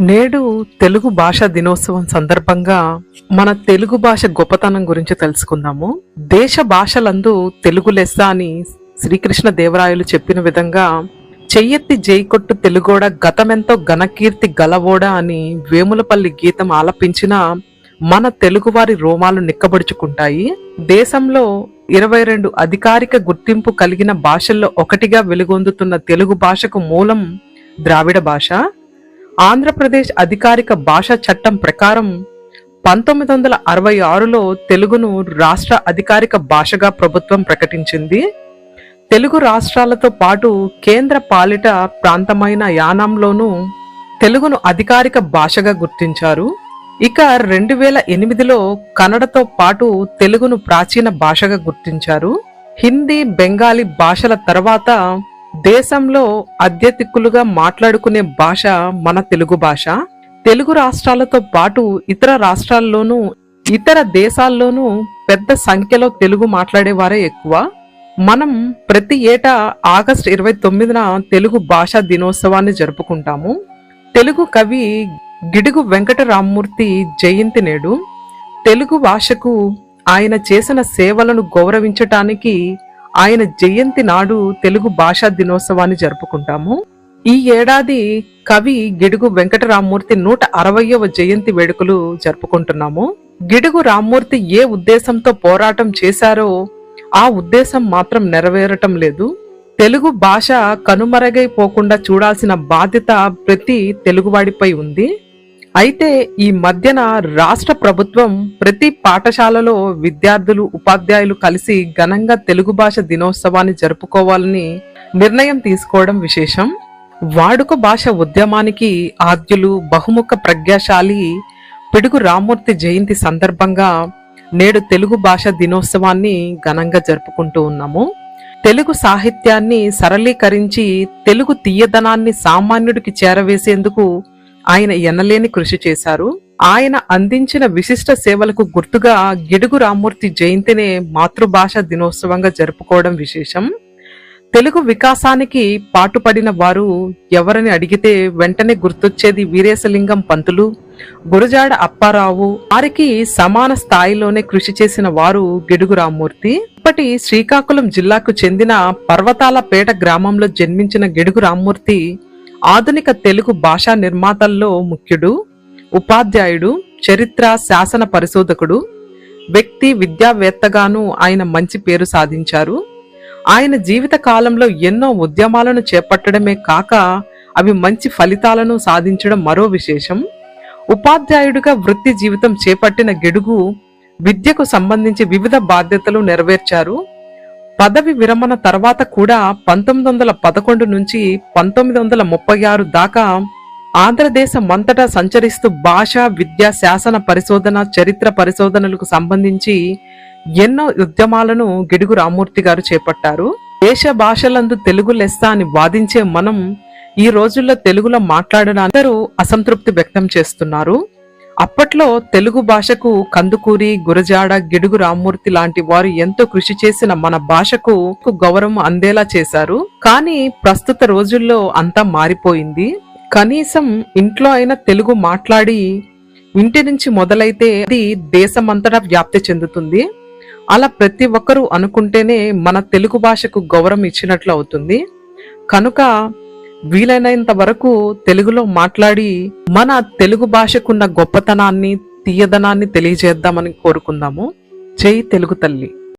నేడు తెలుగు భాష దినోత్సవం సందర్భంగా మన తెలుగు భాష గొప్పతనం గురించి తెలుసుకుందాము. దేశ భాషలందు తెలుగు లెస్స అని శ్రీకృష్ణ దేవరాయలు చెప్పిన విధంగా చెయ్యెత్తి జైకొట్టు తెలుగోడ గతమెంతో ఘనకీర్తి గలవోడ అని వేములపల్లి గీతం ఆలపించిన మన తెలుగువారి రోమాలు నిక్కబడుచుకుంటాయి. దేశంలో ఇరవై రెండు అధికారిక గుర్తింపు కలిగిన భాషల్లో ఒకటిగా వెలుగొందుతున్న తెలుగు భాషకు మూలం ద్రావిడ భాష. ఆంధ్రప్రదేశ్ అధికారిక భాషా చట్టం ప్రకారం పంతొమ్మిది వందల అరవై ఆరులో తెలుగును రాష్ట్ర అధికారిక భాషగా ప్రభుత్వం ప్రకటించింది. తెలుగు రాష్ట్రాలతో పాటు కేంద్ర పాలిట ప్రాంతమైన యానాంలోనూ తెలుగును అధికారిక భాషగా గుర్తించారు. ఇక రెండు వేల ఎనిమిదిలో కన్నడతో పాటు తెలుగును ప్రాచీన భాషగా గుర్తించారు. హిందీ బెంగాలీ భాషల తర్వాత దేశంలో అధ్యతికులుగా మాట్లాడుకునే భాష మన తెలుగు భాష. తెలుగు రాష్ట్రాలతో పాటు ఇతర రాష్ట్రాల్లోనూ ఇతర దేశాల్లోనూ పెద్ద సంఖ్యలో తెలుగు మాట్లాడేవారే ఎక్కువ. మనం ప్రతి ఏటా ఆగస్ట్ ఇరవై తొమ్మిదిన తెలుగు భాషా దినోత్సవాన్ని జరుపుకుంటాము. తెలుగు కవి గిడుగు వెంకటరామ్మూర్తి జయంతి నేడు తెలుగు భాషకు ఆయన చేసిన సేవలను గౌరవించటానికి ఆయన జయంతి నాడు తెలుగు భాషా దినోత్సవాన్ని జరుపుకుంటాము. ఈ ఏడాది కవి గిడుగు వెంకటరామూర్తి నూట అరవయవ జయంతి వేడుకలు జరుపుకుంటున్నాము. గిడుగు రామ్మూర్తి ఏ ఉద్దేశంతో పోరాటం చేశారో ఆ ఉద్దేశం మాత్రం నెరవేరటం లేదు. తెలుగు భాష కనుమరుగైపోకుండా చూడాల్సిన బాధ్యత ప్రతి తెలుగువాడిపై ఉంది. అయితే ఈ మధ్యన రాష్ట్ర ప్రభుత్వం ప్రతి పాఠశాలలో విద్యార్థులు ఉపాధ్యాయులు కలిసి ఘనంగా తెలుగు భాష దినోత్సవాన్ని జరుపుకోవాలని నిర్ణయం తీసుకోవడం విశేషం. వాడుక భాష ఉద్యమానికి ఆద్యులు బహుముఖ ప్రజ్ఞాశాలి పిడుగు రామూర్తి జయంతి సందర్భంగా నేడు తెలుగు భాష దినోత్సవాన్ని ఘనంగా జరుపుకుంటూ ఉన్నాము. తెలుగు సాహిత్యాన్ని సరళీకరించి తెలుగు తీయదనాన్ని సామాన్యుడికి చేరవేసేందుకు ఆయన ఎనలేని కృషి చేశారు. ఆయన అందించిన విశిష్ట సేవలకు గుర్తుగా గిడుగు రామ్మూర్తి జయంతినే మాతృభాష దినోత్సవంగా జరుపుకోవడం విశేషం. తెలుగు వికాసానికి పాటుపడిన వారు ఎవరని అడిగితే వెంటనే గుర్తొచ్చేది వీరేశలింగం పంతులు గురజాడ అప్పారావు. వారికి సమాన స్థాయిలోనే కృషి చేసిన వారు గిడుగు రామ్మూర్తి ఇప్పటి శ్రీకాకుళం జిల్లాకు చెందిన పర్వతాలపేట గ్రామంలో జన్మించిన గిడుగు రామ్మూర్తి ఆధునిక తెలుగు భాషా నిర్మాతల్లో ముఖ్యుడు ఉపాధ్యాయుడు చరిత్ర శాసన పరిశోధకుడు వ్యక్తి విద్యావేత్తగాను ఆయన మంచి పేరు సాధించారు. ఆయన జీవిత కాలంలో ఎన్నో ఉద్యమాలను చేపట్టడమే కాక అవి మంచి ఫలితాలను సాధించడం మరో విశేషం. ఉపాధ్యాయుడిగా వృత్తి జీవితం చేపట్టిన గెడుగు విద్యకు సంబంధించి వివిధ బాధ్యతలు నెరవేర్చారు. పదవి విరమణ తర్వాత కూడా పంతొమ్మిది వందల పదకొండు నుంచి పంతొమ్మిది వందల ముప్పై ఆరు దాకా ఆంధ్రదేశం అంతటా సంచరిస్తూ భాష విద్య శాసన పరిశోధన చరిత్ర పరిశోధనలకు సంబంధించి ఎన్నో ఉద్యమాలను గిడుగు రామూర్తి గారు చేపట్టారు. దేశ భాషలందు తెలుగు లెస్స అని వాదించే మనం ఈ రోజుల్లో తెలుగులో మాట్లాడడానికి అందరూ అసంతృప్తి వ్యక్తం చేస్తున్నారు. అప్పట్లో తెలుగు భాషకు కందుకూరి గురజాడ గిడుగు రామ్మూర్తి లాంటి వారు ఎంతో కృషి చేసిన మన భాషకు గౌరవం అందేలా చేశారు. కానీ ప్రస్తుత రోజుల్లో అంతా మారిపోయింది. కనీసం ఇంట్లో అయినా తెలుగు మాట్లాడి ఇంటి నుంచి మొదలైతే అది దేశమంతటా వ్యాప్తి చెందుతుంది. అలా ప్రతి ఒక్కరూ అనుకుంటేనే మన తెలుగు భాషకు గౌరవం ఇచ్చినట్లు అవుతుంది. కనుక వీలైనంత వరకు తెలుగులో మాట్లాడి మన తెలుగు భాషకున్న గొప్పతనాన్ని తీయదనాన్ని తెలియజేద్దామని కోరుకుందాము. జై తెలుగు తల్లి.